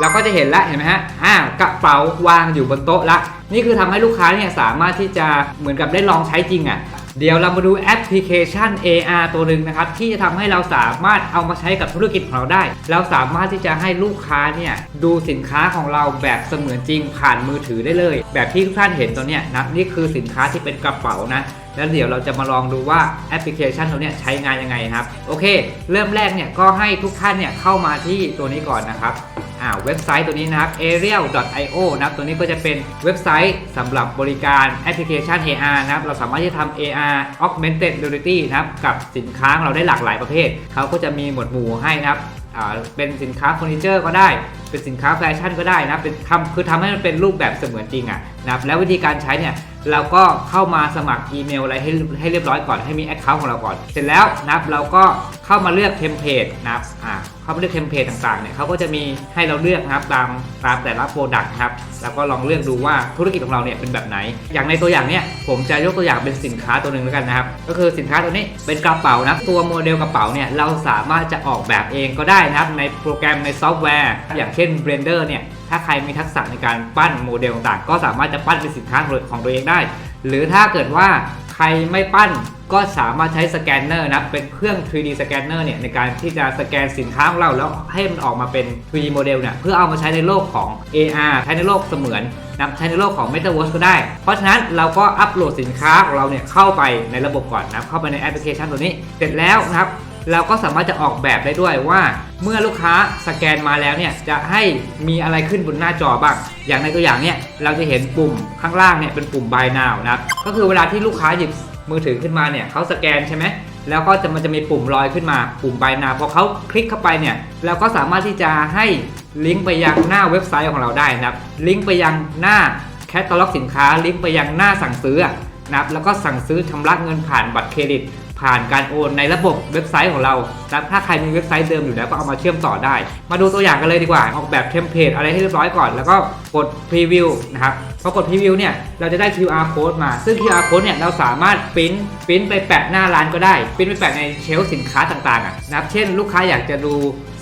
เราก็จะเห็นละเห็นไหมฮะอ่ากระเป๋าวางอยู่บนโต๊ะละ นี่คือทำให้ลูกค้าเนี่ยสามารถที่จะเหมือนกับได้ลองใช้จริงอะ่ะเดี๋ยวเรามาดูแอปพลิเคชัน AR ตัวหนึ่งนะครับ ที่จะทำให้เราสามารถเอามาใช้กับธุรกิจของเราได้ เราสามารถที่จะให้ลูกค้าเนี่ยดูสินค้าของเราแบบเสมือนจริงผ่านมือถือได้เลย แบบที่ทุกท่านเห็นตัวเนี้ยนะนี่คือสินค้าที่เป็นกระเป๋านะแล้วเดี๋ยวเราจะมาลองดูว่าแอปพลิเคชันตัวเนี้ยใช้งานยังไงครับ โอเค เริ่มแรกเนี่ยก็ให้ทุกท่านเนี่ยเข้ามาที่ตัวนี้ก่อนนะครับ อ่าเว็บไซต์ตัวนี้นะครับ ariel.io นะครับตัวนี้ก็จะเป็นเว็บไซต์สำหรับบริการแอปพลิเคชัน AR นะครับเราสามารถที่จะทำ AR augmented reality นะครับกับสินค้าของเราได้หลากหลายประเภท เขาก็จะมีหมวดหมู่ให้นะครับอ่าเป็นสินค้าเฟอร์นิเจอร์ก็ได้ เป็นสินค้าแฟชั่นก็ได้นะเป็นทำคือทำให้มันเป็นรูปแบบเสมือนจริงอะนะครับแล้ววิธีการใช้เนี่ยเราก็เข้ามาสมัครอีเมลอะไรให้ให้เรียบร้อยก่อนให้มีแอคเคาท์ของเราก่อน เสร็จแล้วนะครับเราก็เข้ามาเลือกเทมเพลตนะครับอ่า เข้ามาเลือกเทมเพลตต่างๆเนี่ยเขาก็จะมีให้เราเลือกนะครับตามตามแต่ละโปรดักต์ครับแล้วก็ลองเลือกดูว่าธุรกิจของเราเนี่ยเป็นแบบไหน อย่างในตัวอย่างเนี่ยผมจะยกตัวอย่างเป็นสินค้าตัวหนึ่งแล้วกันนะครับก็คือสินค้าตัวนี้เป็นกระเป๋านะตัวโมเดลกระเป๋าเนี่ยเราสามารถจะออกแบบเองก็ได้นะครับในโปรแกรมในซอฟต์แวร์ อย่างเช่น Blender เนี่ยถ้าใครมีทักษะในการปั้นโมเดลต่างๆ ก็สามารถจะปั้นเป็นสินค้าของตัวเองได้ หรือถ้าเกิดว่าใครไม่ปั้นก็สามารถใช้สแกนเนอร์นะเป็นเครื่อง 3D สแกนเนอร์เนี่ยในการที่จะสแกนสินค้าของเราแล้วให้มันออกมาเป็น 3D โมเดลเนี่ยเพื่อเอามาใช้ในโลกของ AR ใช้ในโลกเสมือนนะใช้ในโลกของ Metaverse ก็ได้ เพราะฉะนั้นเราก็อัปโหลดสินค้าของเราเนี่ยเข้าไปในระบบก่อนนะเข้าไปในแอปพลิเคชันตัวนี้ เสร็จแล้วนะครับ เราก็สามารถจะออกแบบได้ด้วยว่า เมื่อลูกค้าสแกนมาแล้วเนี่ยจะให้มีอะไรขึ้นบนหน้าจอบ้าง อย่างในตัวอย่างเนี่ยเราจะเห็นปุ่มข้างล่างเนี่ยเป็นปุ่ม buy now นะครับก็คือเวลาที่ลูกค้าหยิบมือถือขึ้นมาเนี่ยเขาสแกนใช่ไหมแล้วก็จะมันจะมีปุ่มลอยขึ้นมาปุ่ม buy now พอเขาคลิกเข้าไปเนี่ยเราก็สามารถที่จะให้ลิงก์ไปยังหน้าเว็บไซต์ของเราได้นะครับลิงก์ไปยังหน้าแคตตาล็อกสินค้าลิงก์ไปยังหน้าสั่งซื้อนะครับแล้วก็สั่งซื้อชำระเงินผ่านบัตรเครดิต ผ่านการโอนในระบบเว็บไซต์ของเรา ถ้าใครมีเว็บไซต์เดิมอยู่แล้วก็เอามาเชื่อมต่อได้ มาดูตัวอย่างกันเลยดีกว่า ออกแบบเทมเพลตอะไรให้เรียบร้อยก่อน แล้วก็กดพรีวิวนะครับ พอกดพรีวิวเนี่ย เราจะได้ QR code มา ซึ่ง QR code เนี่ย เราสามารถปริ้นปริ้นไปแปะหน้าร้านก็ได้ปริ้นไปแปะในเชลฟ์สินค้าต่างๆอะนะครับ เช่น ลูกค้าอยากจะดู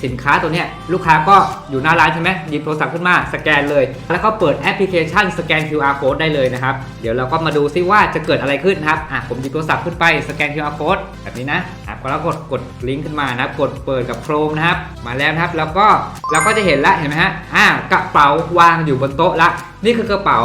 สินค้าตัวเนี้ยลูกค้าก็อยู่หน้าร้านใช่ไหมหยิบโทรศัพท์ขึ้นมาสแกนเลย แล้วก็เปิดแอปพลิเคชันสแกน QR code ได้เลยนะครับ เดี๋ยวเราก็มาดูซิว่าจะเกิดอะไรขึ้นนะครับอะผมหยิบโทรศัพท์ขึ้นไปสแกน QR code แบบนี้นะอะก็แล้วกดกดลิงก์ขึ้นมานะครับกดเปิดกับ Chrome นะครับมาแล้วนะครับแล้วก็เราก็จะเห็นละเห็นไหมฮะอ่ากระเป๋าวางอยู่บนโต๊ะละนี่คือกระเป๋า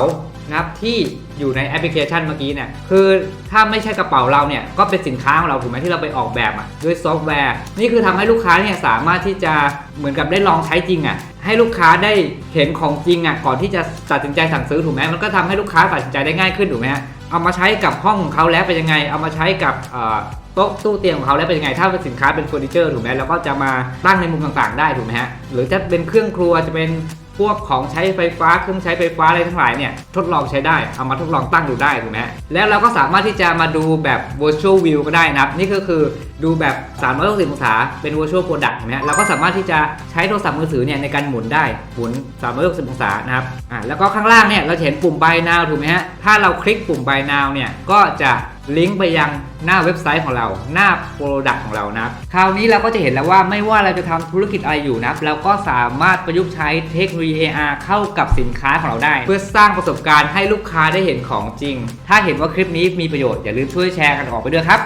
นะครับที่อยู่ในแอปพลิเคชันเมื่อกี้เนี่ยคือถ้าไม่ใช่กระเป๋าเราเนี่ยก็เป็นสินค้าของเราถูกไหมที่เราไปออกแบบอะด้วยซอฟต์แวร์ นี่คือทำให้ลูกค้าเนี่ยสามารถที่จะเหมือนกับได้ลองใช้จริงอะให้ลูกค้าได้เห็นของจริงอะก่อนที่จะตัดสินใจสั่งซื้อถูกไหมมันก็ทำให้ลูกค้าตัดสินใจได้ง่ายขึ้นถูกไหมฮะเอามาใช้กับห้องของเขาแล้วเป็นยังไง เอามาใช้กับโต๊ะตู้เตียงของเขาแล้วเป็นยังไง ถ้าเป็นสินค้าเป็นเฟอร์นิเจอร์ถูกไหมเราก็จะมาตั้งในมุมต่างๆ ได้ถูกไหมฮะ หรือจะเป็นเครื่องครัวจะเป็น พวกของใช้ไฟฟ้าเครื่องใช้ไฟฟ้าอะไรทั้งหลายเนี่ยทดลองใช้ได้เอามาทดลองตั้งดูได้ถูกไหมแล้วเราก็สามารถที่จะมาดูแบบ virtual view ก็ได้นะครับนี่ก็คือดูแบบ 360 องศา เป็น virtual product เห็นไหมเราก็สามารถที่จะใช้โทรศัพท์มือถือเนี่ยในการหมุนได้ หมุน 360 องศานะครับอ่าแล้วก็ข้างล่างเนี่ยเราเห็นปุ่ม buy now ถูกไหมฮะถ้าเราคลิกปุ่ม buy now เนี่ยก็จะ ลิงก์ไปยังหน้าเว็บไซต์ของเรา หน้าโปรดักต์ของเรานะคราวนี้เราก็จะเห็นแล้วว่าไม่ว่าเราจะทำธุรกิจอะไรอยู่นะเราก็สามารถประยุกต์ใช้เทคโนโลยี AR เข้ากับสินค้าของเราได้ เพื่อสร้างประสบการณ์ให้ลูกค้าได้เห็นของจริง ถ้าเห็นว่าคลิปนี้มีประโยชน์อย่าลืมช่วยแชร์กันออกไปด้วยครับ